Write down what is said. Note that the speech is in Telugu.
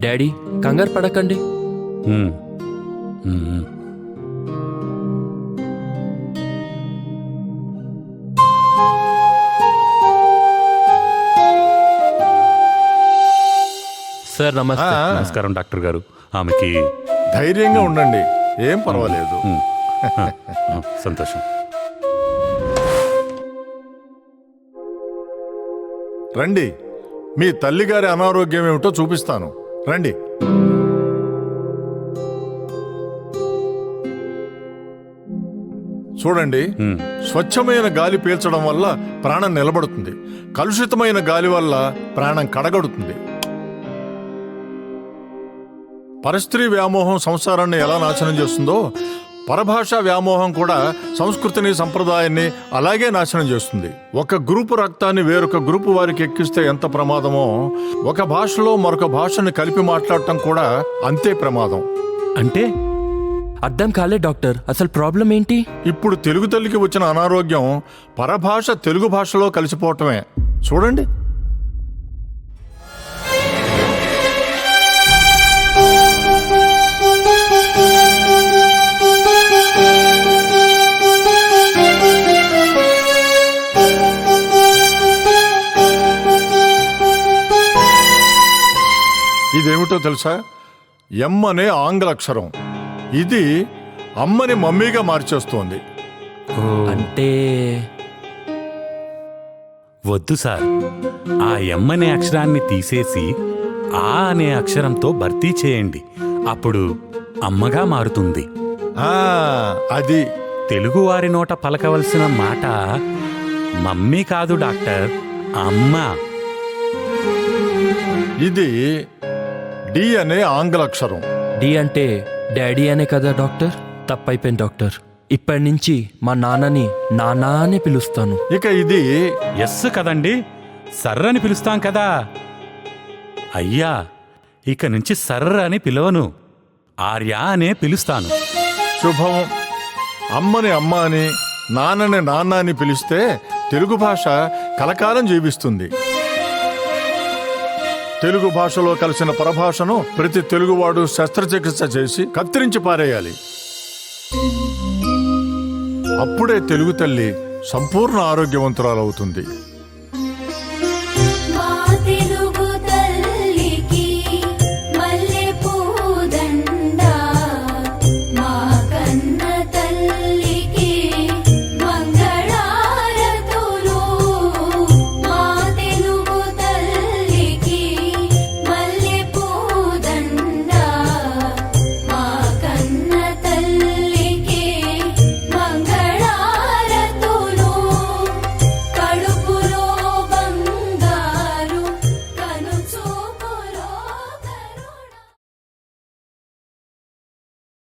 డాడీ కంగారు పడకండి. సార్ నమస్తే. ఆ, నమస్కారం డాక్టర్ గారు. ఆమెకి ధైర్యంగా ఉండండి. ఏం పర్వాలేదు. ఉమ్. ఆ, ఆ, సంతోషం. రండి. మీ తల్లిగారి అనారోగ్యం ఏమిటో చూపిస్తాను. రండి. చూడండి. స్వచ్ఛమైన గాలి పీల్చడం వల్ల ప్రాణం నిలబడుతుంది. కలుషితమైన గాలి వల్ల ప్రాణం కడగడుతుంది. పరస్త్రీ వ్యామోహం సంసారాన్ని ఎలా నాశనం చేస్తుందో పరభాషా వ్యామోహం కూడా సంస్కృతిని సంప్రదాయాన్ని అలాగే నాశనం చేస్తుంది. ఒక గ్రూపు రక్తాన్ని వేరొక గ్రూపు వారికి ఎక్కిస్తే ఎంత ప్రమాదమో ఒక భాషలో మరొక భాషను కలిపి మాట్లాడటం కూడా అంతే ప్రమాదం. అంటే? అర్థం కాలే డాక్టర్. అసలు ప్రాబ్లం ఏంటి? ఇప్పుడు తెలుగు తల్లికి వచ్చిన అనారోగ్యం పరభాష తెలుగు భాషలో కలిసిపోవటమే. చూడండి. ఇదేమిటో తెలుసా? ఎం అనే ఆంగ్ల అక్షరం ఇది అమ్మని మమ్మీగా మార్చేస్తోంది. అంటే వద్దు సార్. ఆ ఎం అనే అక్షరాన్ని తీసేసి ఆ అనే అక్షరంతో భర్తీ చేయండి. అప్పుడు అమ్మగా మారుతుంది. ఆ అది. తెలుగు వారి నోట పలకవలసిన మాట మమ్మీ కాదు డాక్టర్ అమ్మ. ఇది డి అనే ఆంగ్ల అక్షరం డి అంటే డాడీ అనే కదా డాక్టర్? తప్పైపోయింది డాక్టర్. ఇప్పటి నుంచి మా నాన్నని నానా అనే పిలుస్తాను. ఇక ఇది ఎస్ కదండి. సర్ర అని పిలుస్తాం కదా. అయ్యా ఇక నుంచి సర్ర అని పిలవను. ఆర్య అనే పిలుస్తాను. శుభం. అమ్మని అమ్మ అని నాన్నని నాన్న అని పిలిస్తే తెలుగు భాష కలకాలం జీవిస్తుంది. తెలుగు భాషలో కలిసిన పరభాషను ప్రతి తెలుగువాడు శస్త్రచికిత్స చేసి కత్తిరించి పారేయాలి. అప్పుడే తెలుగు తల్లి సంపూర్ణ ఆరోగ్యవంతురాలవుతుంది.